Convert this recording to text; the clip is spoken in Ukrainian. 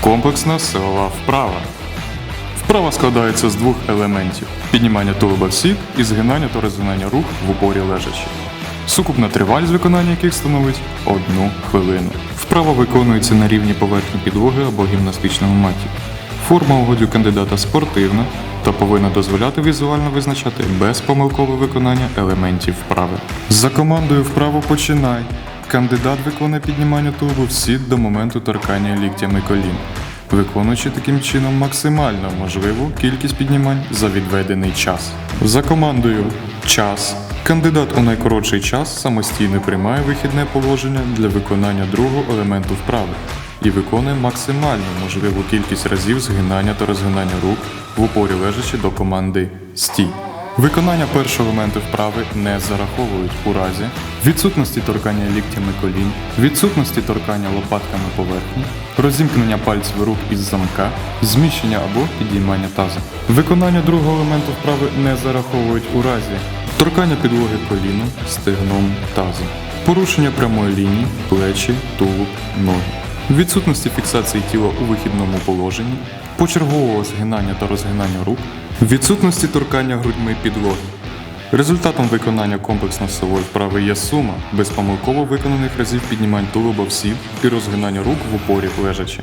Комплексна силова вправа. Вправа складається з двох елементів: піднімання тулуба в сік і згинання та розгинання рук в упорі лежачи. Сукупна тривалість виконання яких становить одну хвилину. Вправа виконується на рівні поверхні підлоги або гімнастичному маті. Форма угодю кандидата спортивна та повинна дозволяти візуально визначати безпомилкове виконання елементів вправи. За командою вправо починай. Кандидат виконує піднімання тулубу в до моменту торкання ліктями колін, виконуючи таким чином максимально можливу кількість піднімань за відведений час. За командою час. Кандидат у найкоротший час самостійно приймає вихідне положення для виконання другого елементу вправи і виконує максимально можливу кількість разів згинання та розгинання рук в упорі лежачи до команди стій. Виконання першого елементу вправи не зараховують у разі відсутності торкання ліктями колін, відсутності торкання лопатками поверхні, розімкнення пальців рук із замка, зміщення або підіймання таза. Виконання другого елементу вправи не зараховують у разі торкання підлоги коліном, стегном, тазом, порушення прямої лінії, плечі, тулуб, ноги. Відсутності фіксації тіла у вихідному положенні, почергового згинання та розгинання рук, відсутності торкання грудьми підлоги. Результатом виконання комплексно-силової вправи є сума безпомилково виконаних разів піднімань тулуба в і розгинання рук в упорі лежачи.